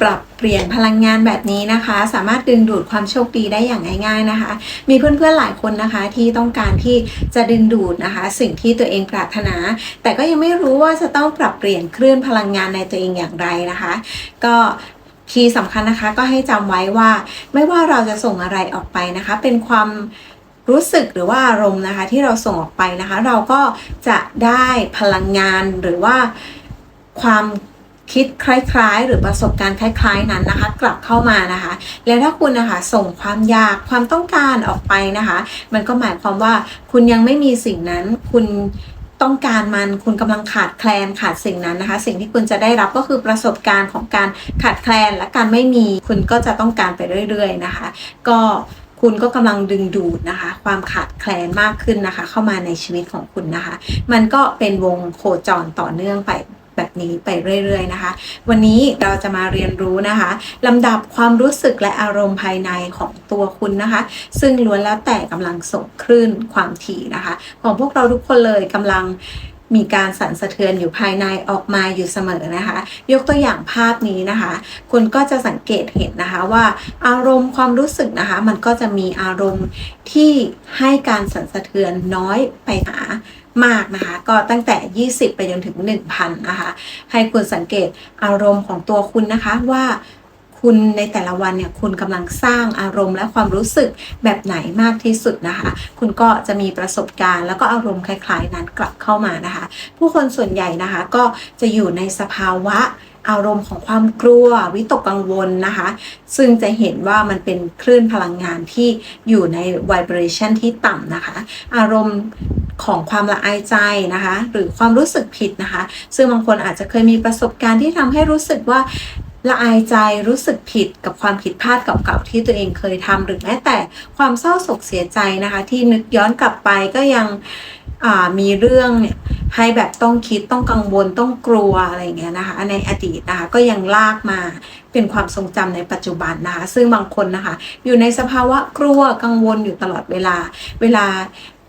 ปรับเปลี่ยนพลังงานแบบนี้นะคะ สามารถดึงดูดความโชคดีได้อย่างง่ายๆนะคะ มีเพื่อนๆหลายคนนะคะที่ต้องการที่จะดึงดูดนะคะ สิ่งที่ตัวเองปรารถนา แต่ก็ยังไม่รู้ว่าจะต้องปรับเปลี่ยนคลื่นพลังงานในตัวเองอย่างไรนะคะ ก็คีย์สำคัญนะคะก็ให้จำไว้ว่า ไม่ว่าเราจะส่งอะไรออกไปนะคะ เป็นความรู้สึกหรือว่าอารมณ์นะคะ ที่เราส่งออกไปนะคะ เราก็จะได้พลังงานหรือว่าความ คิดคล้าย ๆ หรือประสบการณ์คล้าย ๆนั้นนะคะ กลับเข้ามานะคะ แล้วถ้าคุณนะคะส่งความอยากความต้องการออกไปนะคะ มันก็หมายความว่าคุณยังไม่มีสิ่งนั้นคุณต้องการมันคุณกำลังขาดแคลนขาดสิ่งนั้นนะคะ สิ่งที่คุณจะได้รับก็คือประสบการณ์ของการขาดแคลนและการไม่มีคุณก็จะต้องการไปเรื่อย ๆนะคะ ก็คุณก็กำลังดึงดูดนะคะ ความขาดแคลนมากขึ้นนะคะ เข้ามาในชีวิตของคุณนะคะ มันก็เป็นวงโคจรต่อเนื่องไป แบบนี้ไปเรื่อยๆนะคะ วันนี้เราจะมาเรียนรู้นะคะลำดับความรู้สึกและอารมณ์ภายในของตัวคุณนะคะ ซึ่งล้วนแล้วแต่กำลังส่งคลื่นความถี่นะคะ ของพวกเราทุกคนเลยกำลังมีการสั่นสะเทือนอยู่ภายในออกมาอยู่เสมอนะคะ ยกตัวอย่างภาพนี้นะคะ คุณก็จะสังเกตเห็นนะคะว่าอารมณ์ความรู้สึกนะคะ มันก็จะมีอารมณ์ที่ให้การสั่นสะเทือนน้อยไปหา มากนะคะ ก็ตั้งแต่ 20 ไปจนถึง 1,000 นะคะ ให้คุณสังเกตอารมณ์ของตัวคุณนะคะว่าคุณในแต่ละวันเนี่ยคุณกำลังสร้างอารมณ์และความรู้สึกแบบไหนมากที่สุดนะคะ คุณก็จะมีประสบการณ์ แล้วก็อารมณ์คล้าย ๆ นั้นกลับเข้ามานะคะ ผู้คนส่วนใหญ่นะคะก็จะอยู่ในสภาวะ อารมณ์ของความกลัววิตกกังวลนะคะ ซึ่งจะเห็นว่ามันเป็นคลื่นพลังงานที่อยู่ใน vibration ที่ต่ำนะคะ อารมณ์ของความละอายใจนะคะ หรือความรู้สึกผิดนะคะ ซึ่งบางคนอาจจะเคยมีประสบการณ์ที่ทำให้รู้สึกว่าละอายใจรู้สึกผิดกับความผิดพลาดเก่าๆที่ตัวเองเคยทำหรือแม้แต่ความเศร้าโศกเสียใจนะคะ ที่นึกย้อนกลับไปก็ยัง มีเรื่องเนี่ยให้แบบต้องคิดต้องกังวลต้องกลัวอะไรอย่างเงี้ยนะคะในอดีตนะคะก็ยังลากมาเป็นความทรงจำในปัจจุบันนะคะซึ่งบางคนนะคะอยู่ในสภาวะกลัวกังวลอยู่ตลอดเวลา เวลา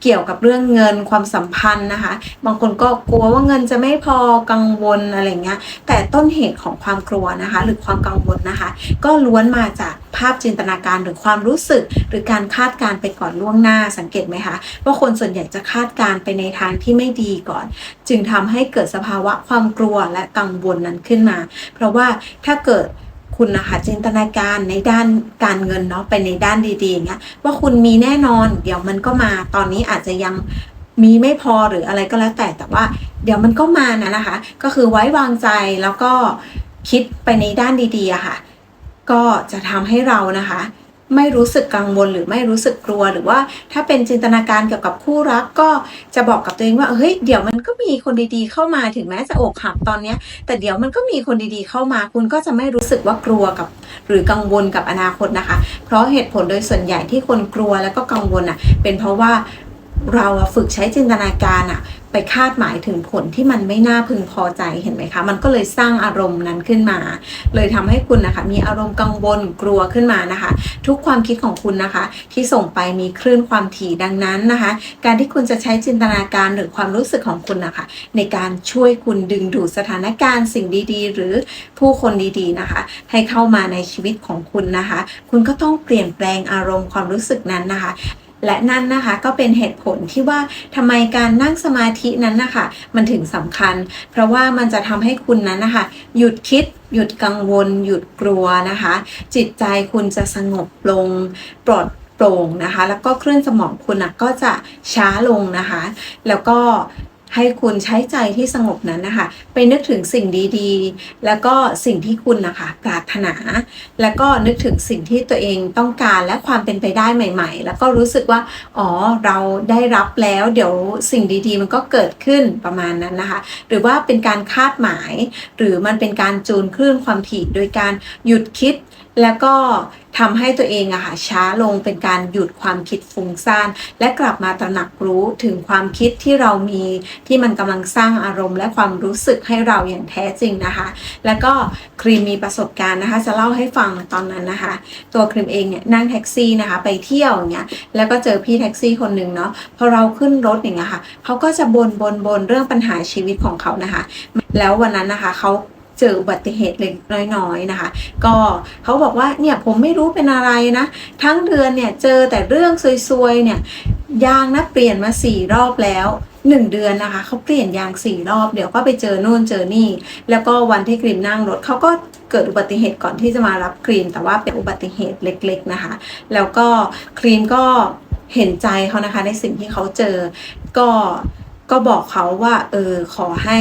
เกี่ยวกับเรื่องเงินความสัมพันธ์นะคะ บางคนก็กลัวว่าเงินจะไม่พอกังวลอะไรเงี้ย แต่ต้นเหตุของความกลัวนะคะ หรือความกังวลนะคะ ก็ล้วนมาจากภาพจินตนาการหรือความรู้สึก หรือการคาดการณ์ไปก่อนล่วงหน้าสังเกตไหมคะว่าคนส่วนใหญ่จะคาดการณ์ไปในทางที่ไม่ดีก่อน จึงทำให้เกิดสภาวะความกลัวและกังวลนั้นขึ้นมา เพราะว่าถ้าเกิด คุณนะคะจินตนาการในด้านการเงินเนาะไปในด้านดีๆอย่างเงี้ยว่าคุณมีแน่นอน เดี๋ยวมันก็มาตอนนี้อาจจะยังมีไม่พอหรืออะไรก็แล้วแต่แต่ว่า เดี๋ยวมันก็มานะนะคะ ก็คือไว้วางใจแล้วก็คิดไปในด้านดีๆอะค่ะ ก็จะทำให้เรานะคะ ไม่รู้สึกกังวลหรือไม่รู้สึกกลัว หรือว่าถ้าเป็นจินตนาการเกี่ยวกับคู่รักก็จะบอกกับตัวเองว่าเฮ้ยเดี๋ยวมันก็มีคนดีๆ เข้ามาถึงแม้จะอกหักตอนเนี้ย แต่เดี๋ยวมันก็มีคนดีๆ เข้ามา คุณก็จะไม่รู้สึกว่ากลัวกับ หรือกังวลกับอนาคตนะคะ เพราะเหตุผลโดยส่วนใหญ่ที่คนกลัวแล้วก็กังวลอะเป็นเพราะว่า เราฝึกใช้จินตนาการอะไปคาดหมายถึงผลที่มันไม่น่าพึงพอใจเห็นไหมคะ มันก็เลยสร้างอารมณ์นั้นขึ้นมา เลยทำให้คุณนะคะ มีอารมณ์กังวลกลัวขึ้นมานะคะ ทุกความคิดของคุณนะคะ ที่ส่งไปมีคลื่นความถี่ดังนั้นนะคะ การที่คุณจะใช้จินตนาการหรือความรู้สึกของคุณนะคะ ในการช่วยคุณดึงดูดสถานการณ์สิ่งดีๆ หรือผู้คนดีๆนะคะ ให้เข้ามาในชีวิตของคุณนะคะ คุณก็ต้องเปลี่ยนแปลงอารมณ์ความรู้สึกนั้นนะคะ และนั่นนะคะก็เป็นเหตุผลที่ว่าทำไมการนั่งสมาธินั้นนะคะมันถึงสำคัญ เพราะว่ามันจะทำให้คุณนั้นนะคะหยุดคิดหยุดกังวล หยุดกลัวนะคะ จิตใจคุณจะสงบลงปลอดโปร่งนะคะ แล้วก็คลื่นสมองคุณนะก็จะช้าลงนะคะ แล้วก็ ให้คุณใช้ใจที่สงบนั้นนะคะ ไปนึกถึงสิ่งดีๆ แล้วก็สิ่งที่คุณนะคะปรารถนา แล้วก็นึกถึงสิ่งที่ตัวเองต้องการและความเป็นไปได้ใหม่ ๆ แล้วก็รู้สึกว่า อ๋อ เราได้รับแล้ว เดี๋ยวสิ่งดีๆ มันก็เกิดขึ้นประมาณนั้นนะคะ หรือว่าเป็นการคาดหมาย หรือมันเป็นการจูนคลื่นความถี่โดยการหยุดคิด แล้วก็ทำให้ตัวเองอะค่ะช้าลงเป็นการหยุดความคิดฟุ้งซ่านและกลับมาตระหนักรู้ถึงความคิดที่เรามีที่มันกำลังสร้างอารมณ์ และความรู้สึกให้เราอย่างแท้จริงนะคะ แล้วก็ครีมมีประสบการณ์นะคะ จะเล่าให้ฟังตอนนั้นนะคะ ตัวครีมเองเนี่ยนั่งแท็กซี่นะคะ ไปเที่ยวอย่างเงี้ยแล้วก็เจอพี่แท็กซี่คนหนึ่งเนาะพอเราขึ้นรถอย่างเงี้ยค่ะเขาก็จะบนบนบนเรื่องปัญหาชีวิตของเขานะคะ แล้ววันนั้นนะคะเขา เจออุบัติเหตุเล็กน้อยๆนะคะ ก็เขาบอกว่าเนี่ยผมไม่รู้เป็นอะไรนะ ทั้งเดือนเนี่ยเจอแต่เรื่องซวยๆเนี่ยยางนะเปลี่ยนมาสี่รอบแล้วหนึ่งเดือนนะคะเขาเปลี่ยนยางสี่รอบเดี๋ยวก็ไปเจอนู่นเจอนี่ แล้วก็วันที่ครีมนั่งรถเขาก็เกิดอุบัติเหตุก่อนที่จะมารับครีม แต่ว่าเป็นอุบัติเหตุเล็ก ๆนะคะ แล้วก็ครีมก็เห็นใจเขานะคะในสิ่งที่เขาเจอ ก็ก็บอกเขาว่าเออขอให้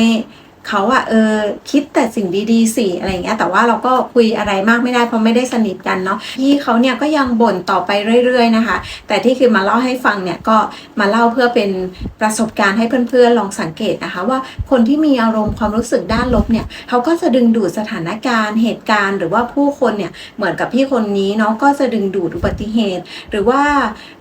เขาอะเออคิดแต่สิ่งดีๆสิอะไรเงี้ยแต่ว่าเราก็คุยอะไรมากไม่ได้เพราะไม่ได้สนิทกันเนาะพี่เขาเนี่ยก็ยังบ่นต่อไปเรื่อย ๆนะคะ แต่ที่คือมาเล่าให้ฟังเนี่ยก็มาเล่าเพื่อเป็นประสบการณ์ให้เพื่อนๆลองสังเกตนะคะ ว่าคนที่มีอารมณ์ความรู้สึกด้านลบเนี่ยเขาก็จะดึงดูดสถานการณ์ เหตุการณ์ หรือว่าผู้คนเนี่ยเหมือนกับพี่คนนี้เนาะก็จะดึงดูดอุบัติเหตุ หรือว่า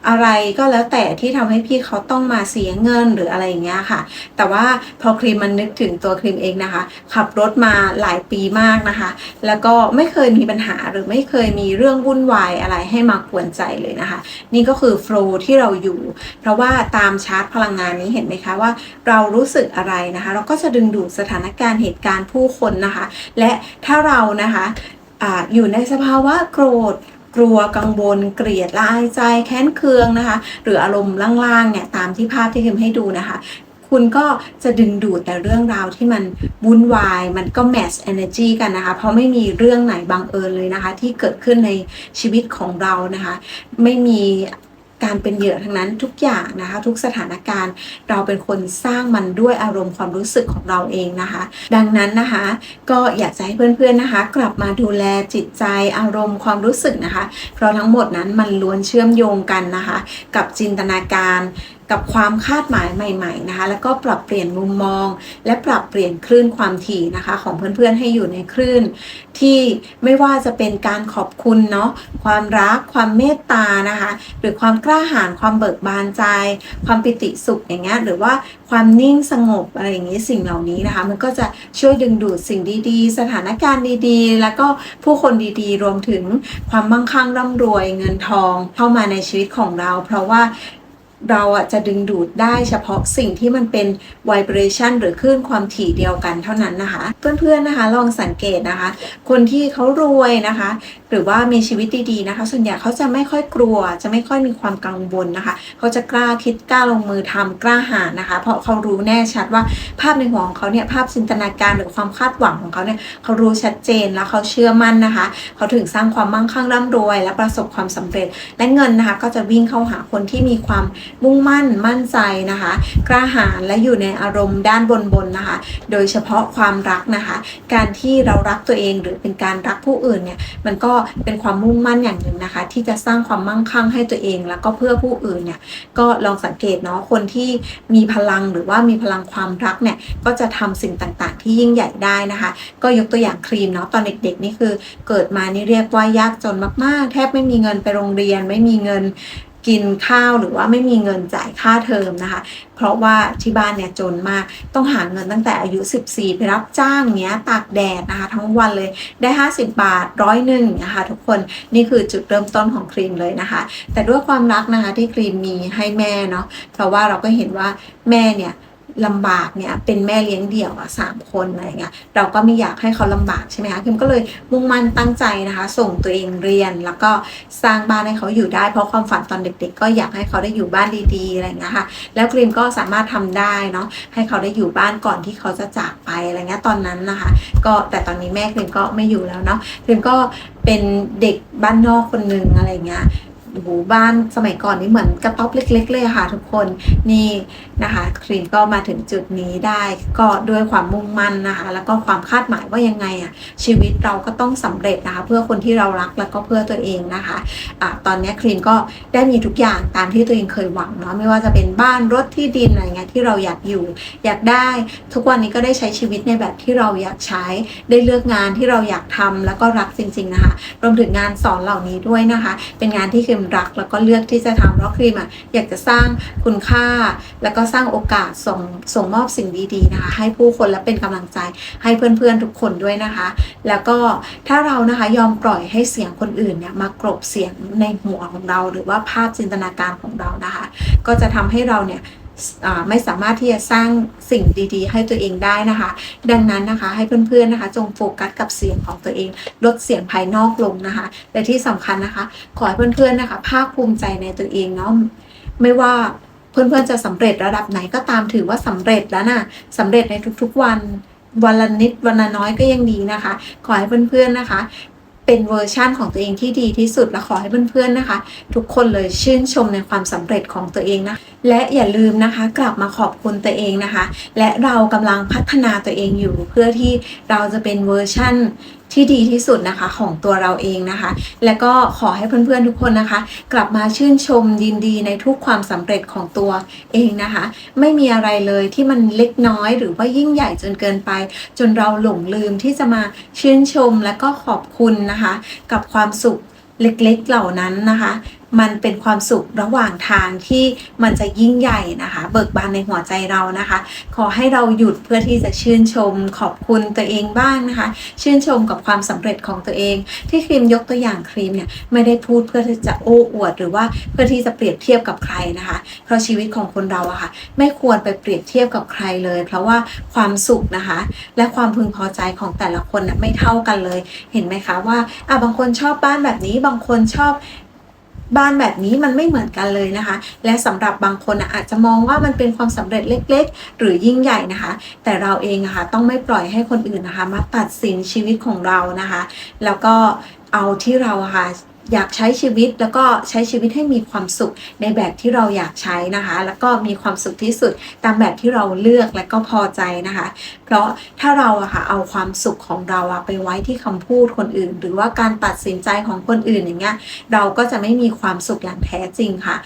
อะไรก็แล้วแต่ที่ทำให้พี่เขาต้องมาเสียเงินหรืออะไรอย่างเงี้ยค่ะ แต่ว่าพอครีมมันนึกถึงตัวครีมเองนะคะ ขับรถมาหลายปีมากนะคะ แล้วก็ไม่เคยมีปัญหาหรือไม่เคยมีเรื่องวุ่นวายอะไรให้มากวนใจเลยนะคะ นี่ก็คือโฟล์ที่เราอยู่ เพราะว่าตามชาร์ตพลังงานนี้เห็นไหมคะว่าเรารู้สึกอะไรนะคะ เราก็จะดึงดูดสถานการณ์เหตุการณ์ผู้คนนะคะ และถ้าเรานะคะออยู่ในสภาวะโกรธกลัวกังวลเกลียดละอายใจแค้นเคืองนะคะ หรืออารมณ์ล่างๆเนี่ยตามที่ภาพที่คิมให้ดูนะคะ คุณก็จะดึงดูดแต่เรื่องราวที่มันวุ่นวาย มันก็แมส energy กันนะคะ เพราะไม่มีเรื่องไหนบังเอิญเลยนะคะ ที่เกิดขึ้นในชีวิตของเรานะคะ ไม่มีการเป็นเหยื่อทั้งนั้นทุกอย่างนะคะ ทุกสถานการณ์เราเป็นคนสร้างมันด้วยอารมณ์ความรู้สึกของเราเองนะคะ ดังนั้นนะคะ ก็อยากจะให้เพื่อนๆนะคะ กลับมาดูแลจิตใจอารมณ์ความรู้สึกนะคะ เพราะทั้งหมดนั้นมันล้วนเชื่อมโยงกันนะคะ กับจินตนาการ กับความคาดหมายใหม่ๆนะคะ แล้วก็ปรับเปลี่ยนมุมมอง และปรับเปลี่ยนคลื่นความถี่นะคะ ของเพื่อนๆให้อยู่ในคลื่น ที่ไม่ว่าจะเป็นการขอบคุณเนาะความรักความเมตตานะคะ หรือความกล้าหาญความเบิกบานใจ ความปิติสุขอย่างเงี้ยหรือว่าความนิ่งสงบอะไรอย่างนี้สิ่งเหล่านี้นะคะ มันก็จะช่วยดึงดูดสิ่งดีๆ สถานการณ์ดีๆ แล้วก็ผู้คนดีๆ รวมถึงความมั่งคั่งร่ำรวยเงินทองเข้ามาในชีวิตของเรา เพราะว่า เราอะจะดึงดูดได้เฉพาะสิ่งที่มันเป็น vibration หรือคลื่นความถี่เดียวกันเท่านั้นนะคะ เพื่อนๆนะคะลองสังเกตนะคะ คนที่เขารวยนะคะ หรือว่ามีชีวิตดีๆนะคะ ส่วนใหญ่เขาจะไม่ค่อยกลัว จะไม่ค่อยมีความกังวลนะคะเขาจะกล้าคิดกล้าลงมือทำกล้าหาญนะคะ เพราะเขารู้แน่ชัดว่าภาพในหัวของเขาเนี่ยภาพจินตนาการหรือความคาดหวังของเขาเนี่ยเขารู้ชัดเจนแล้วเขาเชื่อมั่นนะคะเขาถึงสร้างความมั่งคั่งร่ำรวย และประสบความสำเร็จ และเงินนะคะ ก็จะวิ่งเข้าหาคนที่มีความมุ่งมั่นมั่นใจนะคะ กล้าหาญและอยู่ในอารมณ์ด้านบนๆนะคะ โดยเฉพาะความรักนะคะ การที่เรารักตัวเองหรือเป็นการรักผู้อื่นเนี่ยมันก็เป็นความมุ่งมั่นอย่างหนึ่งนะคะ ที่จะสร้างความมั่งคั่งให้ตัวเอง แล้วก็เพื่อผู้อื่นเนี่ยก็ลองสังเกตเนาะคนที่มีพลังหรือว่ามีพลังความรักเนี่ยก็จะทำสิ่งต่างๆ ที่ยิ่งใหญ่ได้นะคะ ก็ยกตัวอย่างครีมเนาะตอนเด็กๆนี่คือ เกิดมานี่เรียกว่ายากจนมากๆ แทบไม่มีเงินไปโรงเรียน ไม่มีเงิน กินข้าวหรือว่าไม่มีเงินจ่ายค่าเทอมนะคะ เพราะว่าที่บ้านเนี่ยจนมากต้องหาเงินตั้งแต่อายุ 14 ไปรับจ้างเนี้ยตากแดดนะคะ ทั้งวันเลยได้ 50 บาทร้อยหนึ่งนะคะทุกคนนี่คือจุดเริ่มต้นของครีมเลยนะคะ แต่ด้วยความรักนะคะที่ครีมมีให้แม่เนาะเพราะว่าเราก็เห็นว่าแม่เนี่ย ลำบากเนี่ยเป็นแม่เลี้ยงเดี่ยวอะสามคนอะไรเงี้ยเราก็ไม่อยากให้เขาลำบากใช่ไหมคะคิมก็เลยมุ่งมั่นตั้งใจนะคะ ส่งตัวเองเรียน แล้วก็สร้างบ้านให้เขาอยู่ได้เพราะความฝันตอนเด็ก ๆ ก็อยากให้เขาได้อยู่บ้านดีๆอะไรเงี้ยค่ะแล้วครีมก็สามารถทำได้เนาะให้เขาได้อยู่บ้านก่อนที่เขาจะจากไปอะไรเงี้ยตอนนั้นนะคะ ก็แต่ตอนนี้แม่ครีมก็ไม่อยู่แล้วเนาะครีมก็เป็นเด็กบ้านนอกคนหนึ่งอะไรเงี้ย โอ้โหบ้านสมัยก่อนนี่เหมือนกระต๊อบเล็ก ๆ เลยค่ะ ทุกคนนี่นะคะครีมก็มาถึงจุดนี้ได้ก็ด้วยความมุ่งมั่นนะคะ แล้วก็ความคาดหมายว่ายังไงอะชีวิตเราก็ต้องสำเร็จนะคะ เพื่อคนที่เรารักแล้วก็เพื่อตัวเองนะคะอะตอนนี้ครีมก็ได้มีทุกอย่างตามที่ตัวเองเคยหวังเนาะไม่ว่าจะเป็นบ้านรถที่ดินอะไรเงี้ยที่เราอยากอยู่ อยากได้ ทุกวันนี้ก็ได้ใช้ชีวิตในแบบที่เราอยากใช้ได้เลือกงานที่เราอยากทำแล้วก็รักจริง ๆนะคะ รวมถึงงานสอนเหล่านี้ด้วยนะคะ เป็นงานที่ครีมรัก แล้วก็เลือกที่จะทำเพราะครีมอะอยากจะสร้างคุณค่า แล้วก็สร้างโอกาสส่งส่งมอบสิ่งดีๆนะคะให้ผู้คนและเป็นกำลังใจให้เพื่อนๆทุกคนด้วยนะคะ แล้วก็ถ้าเรานะคะยอมปล่อยให้เสียงคนอื่นเนี่ยมากรบเสียงในหัวของเรา หรือว่าภาพจินตนาการของเรานะคะ ก็จะทำให้เราเนี่ย ไม่สามารถที่จะสร้างสิ่งดีๆ ให้ตัวเองได้นะคะ ดังนั้นนะคะให้เพื่อนๆนะคะ จงโฟกัสกับเสียงของตัวเอง ลดเสียงภายนอกลงนะคะและที่สำคัญนะคะ ขอให้เพื่อนๆนะคะ ภาคภูมิใจในตัวเองเนาะไม่ว่าเพื่อนๆจะสำเร็จระดับไหนก็ตามถือว่าสำเร็จแล้วนะสำเร็จในทุกๆวันวันละนิดวันละน้อยก็ยังดีนะคะ ขอให้เพื่อนๆนะคะ เป็นเวอร์ชั่นของตัวเองที่ดีที่สุดและขอให้เพื่อนๆนะคะ ทุกคนเลยชื่นชมในความสำเร็จของตัวเองนะและอย่าลืมนะคะกลับมาขอบคุณตัวเองนะคะ และเรากำลังพัฒนาตัวเองอยู่เพื่อที่เราจะเป็นเวอร์ชั่น ที่ดีที่สุดนะคะของตัวเราเองนะคะ และก็ขอให้เพื่อนๆทุกคนนะคะ กลับมาชื่นชมยินดีในทุกความสำเร็จของตัวเองนะคะ ไม่มีอะไรเลยที่มันเล็กน้อยหรือว่ายิ่งใหญ่จนเกินไป จนเราหลงลืมที่จะมาชื่นชมและก็ขอบคุณนะคะ กับความสุขเล็กๆเหล่านั้นนะคะ มันเป็นความสุขระหว่างทางที่มันจะยิ่งใหญ่นะคะ เบิกบานในหัวใจเรานะคะ ขอให้เราหยุดเพื่อที่จะชื่นชมขอบคุณตัวเองบ้างนะคะ ชื่นชมกับความสำเร็จของตัวเอง ที่ครีมยกตัวอย่างครีมเนี่ยไม่ได้พูดเพื่อที่จะโอ้อวด หรือว่าเพื่อที่จะเปรียบเทียบกับใครนะคะ เพราะชีวิตของคนเราอะค่ะ ไม่ควรไปเปรียบเทียบกับใครเลย เพราะว่าความสุขนะคะ และความพึงพอใจของแต่ละคนนะไม่เท่ากันเลย เห็นไหมคะว่าอะบางคนชอบบ้านแบบนี้บางคนชอบ บ้านแบบนี้มันไม่เหมือนกันเลยนะคะ และสำหรับบางคนอาจจะมองว่ามันเป็นความสำเร็จเล็ก ๆ หรือยิ่งใหญ่นะคะ แต่เราเองนะคะต้องไม่ปล่อยให้คนอื่นนะคะ มาตัดสินชีวิตของเรานะคะ แล้วก็เอาที่เราค่ะ อยากใช้ชีวิตแล้วก็ใช้ชีวิตให้มีความสุขในแบบที่เราอยากใช้นะคะ แล้วก็มีความสุขที่สุดตามแบบที่เราเลือกและก็พอใจนะคะ เพราะถ้าเราอะค่ะเอาความสุขของเราอะไปไว้ที่คำพูดคนอื่น หรือว่าการตัดสินใจของคนอื่นอย่างเงี้ยเราก็จะไม่มีความสุขอย่างแท้จริงค่ะ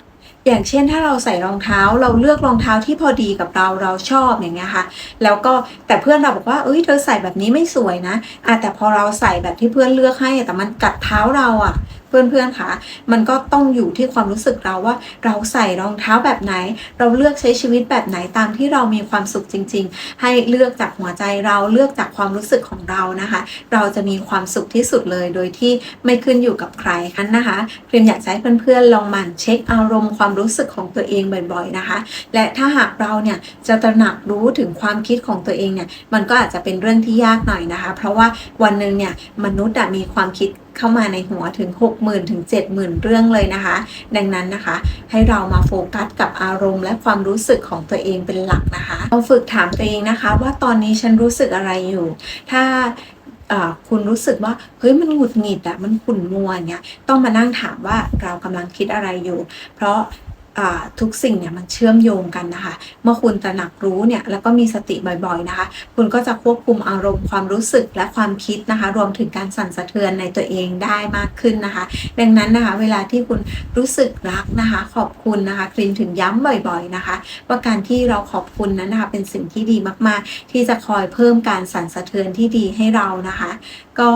อย่างเช่นถ้าเราใส่รองเท้าเราเลือกรองเท้าที่พอดีกับเราเราชอบอย่างเงี้ยค่ะ แล้วก็แต่เพื่อนเราบอกว่าเอ้ยเธอใส่แบบนี้ไม่สวยนะอะแต่พอเราใส่แบบที่เพื่อนเลือกให้แต่มันกัดเท้าเราอะ เพื่อนๆคะมันก็ต้องอยู่ที่ความรู้สึกเราว่า เราใส่รองเท้าแบบไหน เราเลือกใช้ชีวิตแบบไหนตามที่เรามีความสุขจริง ๆ ให้เลือกจากหัวใจเราเลือกจากความรู้สึกของเรานะคะ เราจะมีความสุขที่สุดเลยโดยที่ไม่ขึ้นอยู่กับใครนั้นนะคะครีมอยากให้เพื่อนๆลองหมั่นเช็คอารมณ์ความรู้สึกของตัวเองบ่อยๆนะคะ และถ้าหากเราเนี่ยจะตระหนักรู้ถึงความคิดของตัวเองเนี่ยมันก็อาจจะเป็นเรื่องที่ยากหน่อยนะคะ เพราะว่าวันหนึ่งเนี่ยมนุษย์มีความคิด เข้ามาในหัวถึง 60,000ถึง70,000 เรื่องเลยนะคะ ดังนั้นนะคะ ให้เรามาโฟกัสกับอารมณ์และความรู้สึกของตัวเองเป็นหลักนะคะเราฝึกถามตัวเองนะคะ ว่าตอนนี้ฉันรู้สึกอะไรอยู่ ถ้าคุณรู้สึกว่าเฮ้ยมันหงุดหงิดอะมันขุ่นมัวเนี่ยต้องมานั่งถามว่าเรากำลังคิดอะไรอยู่ เพราะ ทุกสิ่งเนี่ยมันเชื่อมโยงกันนะคะ เมื่อคุณตระหนักรู้เนี่ยแล้วก็มีสติบ่อยๆนะคะ คุณก็จะควบคุมอารมณ์ความรู้สึกและความคิดนะคะ รวมถึงการสั่นสะเทือนในตัวเองได้มากขึ้นนะคะ ดังนั้นนะคะ เวลาที่คุณรู้สึกรักนะคะ ขอบคุณนะคะคลินถึงย้ำบ่อยๆนะคะ ว่าการที่เราขอบคุณนั้นนะคะ เป็นสิ่งที่ดีมากๆ ที่จะคอยเพิ่มการสั่นสะเทือนที่ดีให้เรานะคะ ก็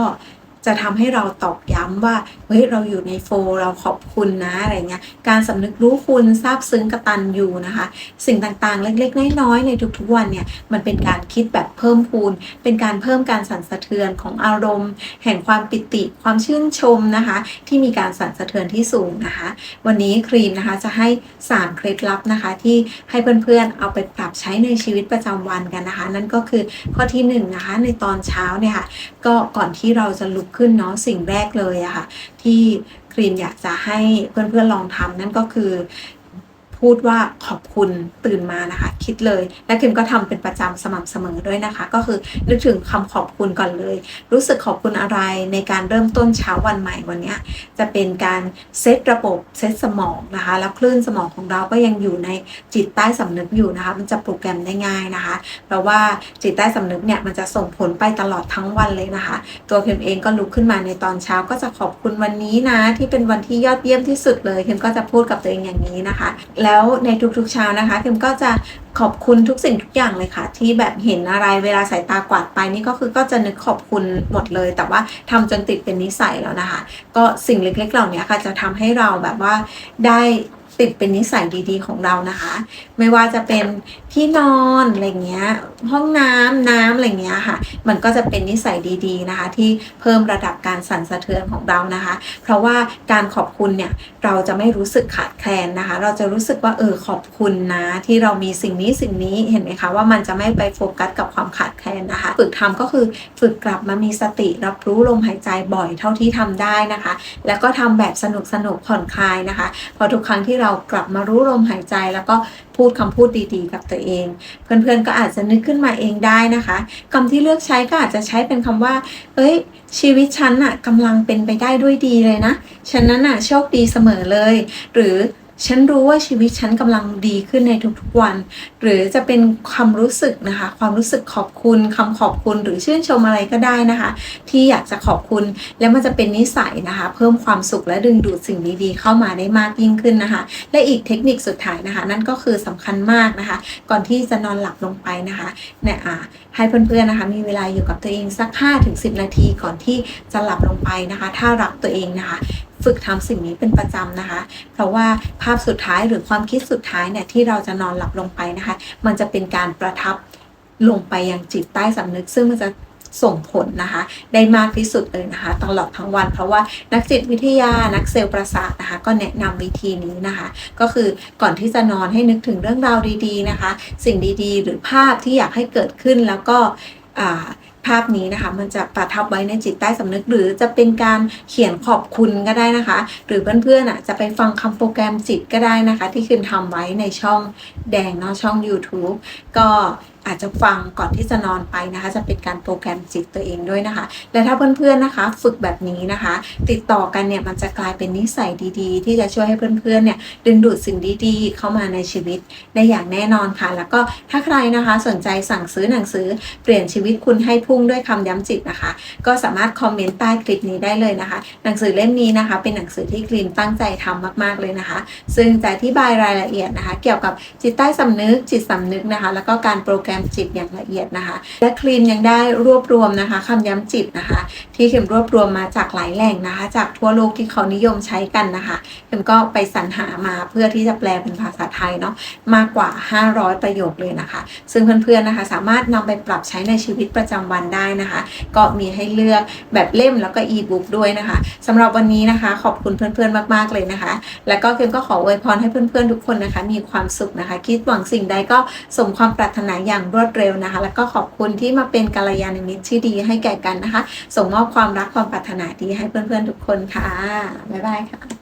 จะทำให้เราตอกย้ำว่าเฮ้ยเราอยู่ในโฟเราขอบคุณนะอะไรเงี้ยการสำนึกรู้คุณซาบซึ้งกระตัญญูนะคะ สิ่งต่างๆ เล็กๆ น้อยๆในทุกๆวันเนี่ยมันเป็นการคิดแบบเพิ่มพูน เป็นการเพิ่มการสั่นสะเทือนของอารมณ์ แห่งความปิติความชื่นชมนะคะ ที่มีการสั่นสะเทือนที่สูงนะคะ วันนี้ครีมนะคะจะให้ 3 เคล็ดลับนะคะ ที่ให้เพื่อนๆเอาไปปรับใช้ในชีวิตประจำวันกันนะคะ นั่นก็คือข้อที่1นงนะคะในตอนเช้าเนี่ยค่ะก็ก่อนที่เราจะลุกขึ้นเนาะสิ่งแรกเลยอะค่ะที่ครีมอยากจะให้เพื่อนๆลองทำนั่นก็คือ พูดว่าขอบคุณตื่นมานะคะ คิดเลย และครีมก็ทำเป็นประจำสม่ำเสมอด้วยนะคะ ก็คือนึกถึงคำขอบคุณก่อนเลย รู้สึกขอบคุณอะไรในการเริ่มต้นเช้าวันใหม่วันนี้จะเป็นการเซตระบบเซตสมองนะคะ แล้วคลื่นสมองของเราก็ยังอยู่ในจิตใต้สำนึกอยู่นะคะ มันจะโปรแกรมได้ง่ายนะคะเพราะว่าจิตใต้สำนึกเนี่ยมันจะส่งผลไปตลอดทั้งวันเลยนะคะ ตัวเคมเองก็ลุกขึ้นมาในตอนเช้าก็จะขอบคุณวันนี้นะที่เป็นวันที่ยอดเยี่ยมที่สุดเลยเคมก็จะพูดกับตัวเองอย่างนี้นะคะแล้แล้วในทุกๆเช้านะคะเคมก็จะขอบคุณทุกสิ่งทุกอย่างเลยค่ะ ที่แบบเห็นอะไรเวลาสายตากวาดไปนี่ก็คือก็จะนึกขอบคุณหมดเลย แต่ว่าทำจนติดเป็นนิสัยแล้วนะคะ ก็สิ่งเล็กๆเหล่านี้ค่ะจะทำให้เราแบบว่าได้ติดเป็นนิสัยดีๆของเรานะคะ ไม่ว่าจะเป็น ที่นอนอะไรเงี้ยห้องน้ำน้ำอะไรเงี้ยค่ะ มันก็จะเป็นนิสัยดีๆนะคะ ที่เพิ่มระดับการสั่นสะเทือนของเรานะคะ เพราะว่าการขอบคุณเนี่ยเราจะไม่รู้สึกขาดแคลนนะคะ เราจะรู้สึกว่าเออขอบคุณนะที่เรามีสิ่งนี้สิ่งนี้เห็นไหมคะว่ามันจะไม่ไปโฟกัสกับความขาดแคลนนะคะ ฝึกทำก็คือฝึกกลับมามีสติรับรู้ลมหายใจบ่อยเท่าที่ทำได้นะคะ แล้วก็ทำแบบสนุกสนุกผ่อนคลายนะคะ พอทุกครั้งที่เรากลับมารู้ลมหายใจแล้วก็ พูดคำพูดดีๆ กับตัวเอง เพื่อนๆก็อาจจะนึกขึ้นมาเองได้นะคะคำที่เลือกใช้ก็อาจจะใช้เป็นคำว่า เอ้ย ชีวิตฉันน่ะกำลังเป็นไปได้ด้วยดีเลยนะ ฉันนั้นน่ะโชคดีเสมอเลย หรือ ฉันรู้ว่าชีวิตฉันกำลังดีขึ้นในทุกๆวัน หรือจะเป็นความรู้สึกนะคะ ความรู้สึกขอบคุณคำขอบคุณหรือชื่นชมอะไรก็ได้นะคะ ที่อยากจะขอบคุณแล้วมันจะเป็นนิสัยนะคะ เพิ่มความสุขและดึงดูดสิ่งดีๆ เข้ามาได้มากยิ่งขึ้นนะคะ และอีกเทคนิคสุดท้ายนะคะ นั่นก็คือสำคัญมากนะคะ ก่อนที่จะนอนหลับลงไปนะคะเนี่ยอ่าให้เพื่อนๆนะคะ มีเวลาอยู่กับตัวเองสัก 5-10 นาทีก่อนที่จะหลับลงไปนะคะ ถ้ารักตัวเองนะคะ ฝึกทำสิ่งนี้เป็นประจำนะคะ เพราะว่าภาพสุดท้ายหรือความคิดสุดท้ายเนี่ยที่เราจะนอนหลับลงไปนะคะ มันจะเป็นการประทับลงไปยังจิตใต้สำนึก ซึ่งมันจะส่งผลนะคะ ได้มากที่สุดเลยนะคะ ตลอดทั้งวัน เพราะว่านักจิตวิทยานักเซลล์ประสาทนะคะ ก็แนะนำวิธีนี้นะคะ ก็คือก่อนที่จะนอนให้นึกถึงเรื่องราวดี ๆนะคะ สิ่งดีๆ หรือภาพที่อยากให้เกิดขึ้นแล้วก็ ภาพนี้นะคะ มันจะประทับไว้ในจิตใต้สำนึก หรือจะเป็นการเขียนขอบคุณก็ได้นะคะ หรือเพื่อนๆอะจะไปฟังคำโปรแกรมจิตก็ได้นะคะ ที่คืนทำไว้ในช่องแดงเนาะช่อง YouTube ก็ อาจจะฟังก่อนที่จะนอนไปนะคะ จะเป็นการโปรแกรมจิตตัวเองด้วยนะคะ และถ้าเพื่อนๆนะคะ ฝึกแบบนี้นะคะ ติดต่อกันเนี่ยมันจะกลายเป็นนิสัยดีๆ ที่จะช่วยให้เพื่อนๆเนี่ยดึงดูดสิ่งดีๆ เข้ามาในชีวิตได้อย่างแน่นอนค่ะ แล้วก็ถ้าใครนะคะสนใจสั่งซื้อหนังสือเปลี่ยนชีวิตคุณให้พุ่งด้วยคำย้ำจิตนะคะ ก็สามารถคอมเมนต์ใต้คลิปนี้ได้เลยนะคะ หนังสือเล่มนี้นะคะ เป็นหนังสือที่กรีนตั้งใจทำมากๆเลยนะคะ ซึ่งจะอธิบายรายละเอียดนะคะ เกี่ยวกับจิตใต้สำนึกจิตสำนึกนะคะ แล้วก็การโปรแกรมำจิตอย่างละเอียดนะคะ และคลีนยังได้รวบรวมนะคะคำย้ำจิตนะคะ ที่เข็มรวบรวมมาจากหลายแหล่งนะคะ จากทั่วโลกที่เขานิยมใช้กันนะคะเข็มก็ไปสรรหามาเพื่อที่จะแปลเป็นภาษาไทยเนาะมากกว่า 500 ประโยคเลยนะคะ ซึ่งเพื่อนๆนะคะ สามารถนำไปปรับใช้ในชีวิตประจำวันได้นะคะ ก็มีให้เลือกแบบเล่มแล้วก็อีบุ๊กด้วยนะคะสำหรับวันนี้นะคะ ขอบคุณเพื่อนๆมากๆเลยนะคะ แล้วก็เกมก็ขออวยพรให้เพื่อนๆทุกคนนะคะ มีความสุขนะคะ คิดหวังสิ่งใดก็สมความปรารถนาอย่างรวดเร็วนะคะ แล้วก็ขอบคุณที่มาเป็นกัลยาณมิตรที่ดีให้แก่กันนะคะ ส่งมอบความรักความปรารถนาดีให้เพื่อนๆทุกคนค่ะ บ๊ายบายค่ะ